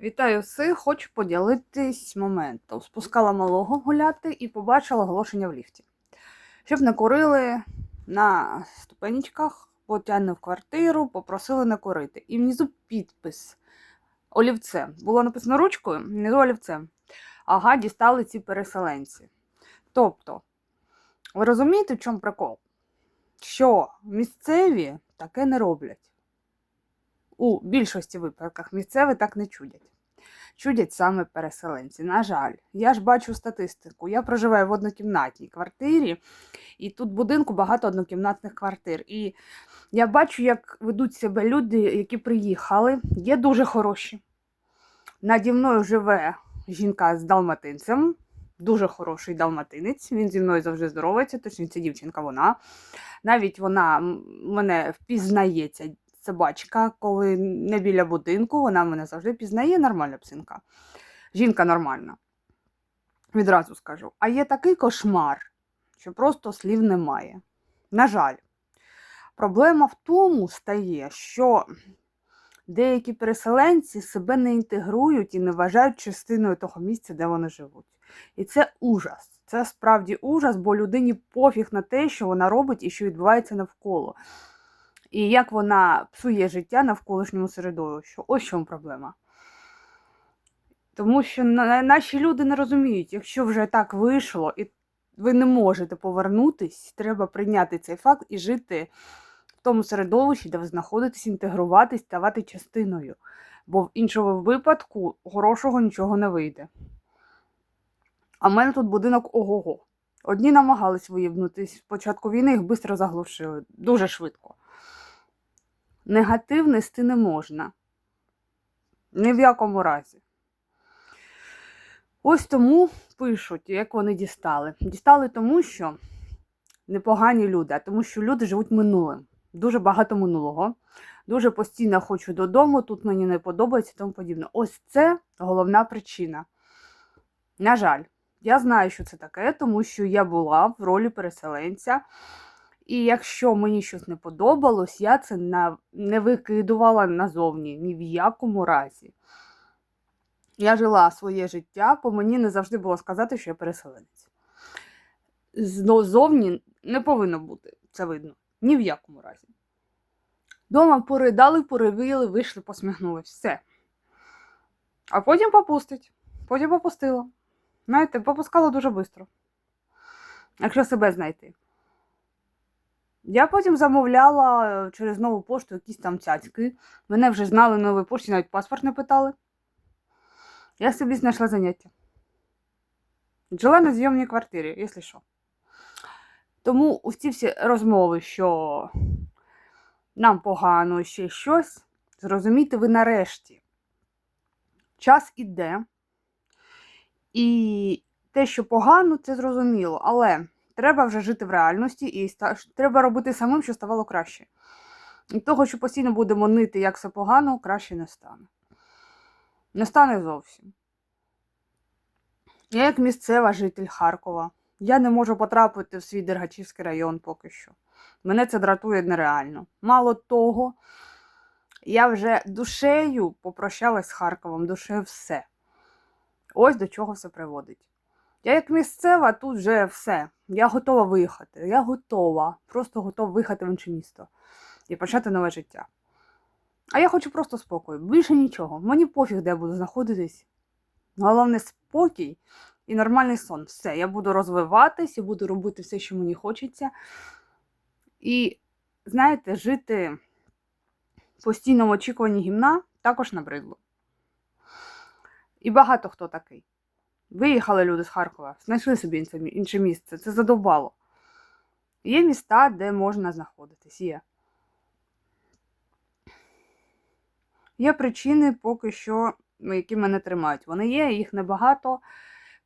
Вітаю всіх! Хочу поділитись моментом. Спускала малого гуляти і побачила оголошення в ліфті. Щоб не курили на ступенечках, потягне в квартиру, попросили не курити. І внизу підпис олівцем. Було написано ручкою, внизу олівцем. Ага, дістали ці переселенці. Тобто, ви розумієте, в чому прикол? Що місцеві таке не роблять. У більшості випадках місцеві так не чудять. Чудять саме переселенці. На жаль, я ж бачу статистику. Я проживаю в однокімнатній квартирі, і тут будинку багато однокімнатних квартир. І я бачу, як ведуть себе люди, які приїхали, є дуже хороші. Наді мною живе жінка з далматинцем, дуже хороший далматинець. Він зі мною завжди здоровається, точніше, дівчинка вона. Навіть вона мене впізнається собачка, коли не біля будинку, вона мене завжди пізнає нормальна псинка. Жінка нормальна. Відразу скажу. А є такий кошмар, що просто слів немає. На жаль, проблема в тому стає, що деякі переселенці себе не інтегрують і не вважають частиною того місця, де вони живуть. І це ужас. Це справді ужас, бо людині пофіг на те, що вона робить і що відбувається навколо і як вона псує життя навколишньому середовищу. Ось чому проблема. Тому що наші люди не розуміють, якщо вже так вийшло, і ви не можете повернутись, треба прийняти цей факт і жити в тому середовищі, де ви знаходитесь, інтегруватись, ставати частиною. Бо в іншому випадку хорошого нічого не вийде. А в мене тут будинок ого-го. Одні намагались виїбнутись. Спочатку війни їх швидко заглушили. Дуже швидко. Негатив нести не можна. Ні в якому разі. Ось тому пишуть, як вони дістали. Дістали тому, що непогані люди, а тому, що люди живуть минулим. Дуже багато минулого. Дуже постійно хочу додому, тут мені не подобається і тому подібне. Ось це головна причина. На жаль, я знаю, що це таке, тому що я була в ролі переселенця. І якщо мені щось не подобалось, я це не викидувала назовні ні в якому разі. Я жила своє життя, по мені не завжди було сказати, що я переселенець. Ззовні не повинно бути, це видно. Ні в якому разі. Дома поридали, перевіяли, вийшли, посміхнулись. Все. А потім попустить. Потім попустила. Знаєте, попускала дуже швидко. Якщо себе знайти. Я потім замовляла е, через нову пошту якісь там цяцьки. Мене вже знали на новій пошті, навіть паспорт не питали. Я собі знайшла заняття. Жила на зйомній квартирі, якщо що. Тому усі всі розмови, що нам погано ще щось, зрозумійте ви нарешті. Час іде. І те, що погано, це зрозуміло. Але треба вже жити в реальності і треба робити самим, що ставало краще. І того, що постійно будемо нити, як все погано, краще не стане. Не стане зовсім. Я як місцева житель Харкова. Я не можу потрапити в свій Дергачівський район поки що. Мене це дратує нереально. Мало того, я вже душею попрощалась з Харковом, душею все. Ось до чого все приводить. Я як місцева, тут вже все. Я готова виїхати. Я готова. Просто готова виїхати в інше місто і почати нове життя. А я хочу просто спокою. Більше нічого. Мені пофіг, де я буду знаходитись. Головне спокій і нормальний сон. Все, я буду розвиватись, я буду робити все, що мені хочеться. І, знаєте, жити в постійному очікуванні гімна також набридло. І багато хто такий. Виїхали люди з Харкова, знайшли собі інше місце. Це задовбало. Є міста, де можна знаходитись. Є. Є причини поки що, які мене тримають. Вони є, їх небагато,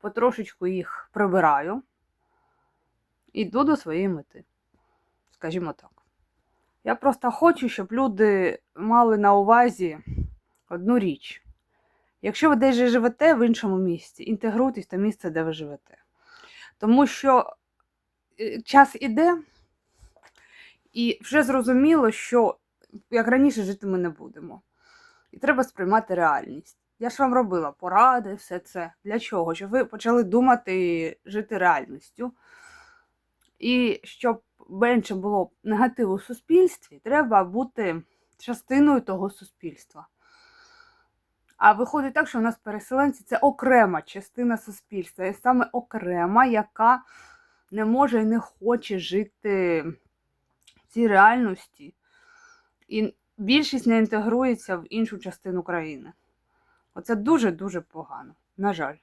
потрошечку їх прибираю. Іду до своєї мети. Скажімо так. Я просто хочу, щоб люди мали на увазі одну річ. Якщо ви десь живете в іншому місці, інтегруйтесь в те місце, де ви живете. Тому що е, час іде, і вже зрозуміло, що як раніше жити ми не будемо. І треба сприймати реальність. Я ж вам робила поради, все це. Для чого? Щоб ви почали думати, жити реальністю. І щоб менше було негативу в суспільстві, треба бути частиною того суспільства. А виходить так, що у нас переселенці це окрема частина суспільства, і саме окрема, яка не може і не хоче жити в цій реальності. І більшість не інтегрується в іншу частину країни. Оце дуже-дуже погано. На жаль.